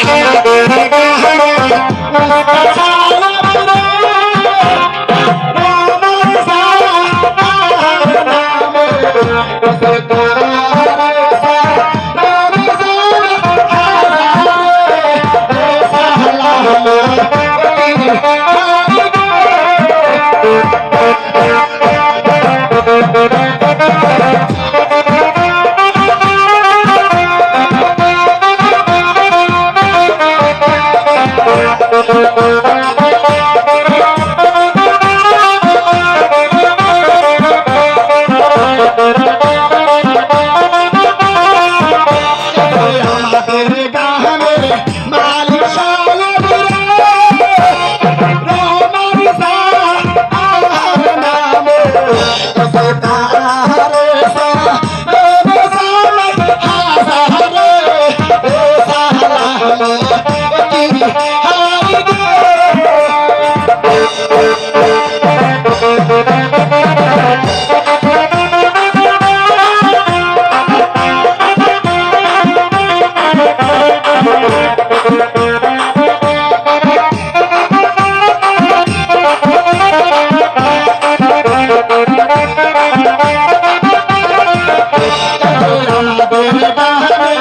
Oh, my God. Thank you.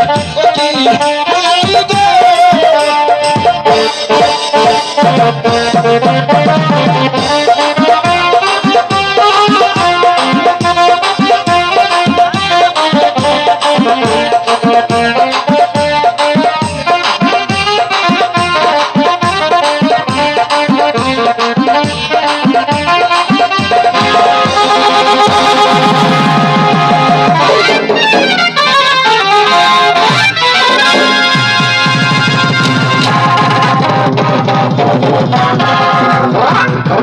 তোরে ও โอ้โ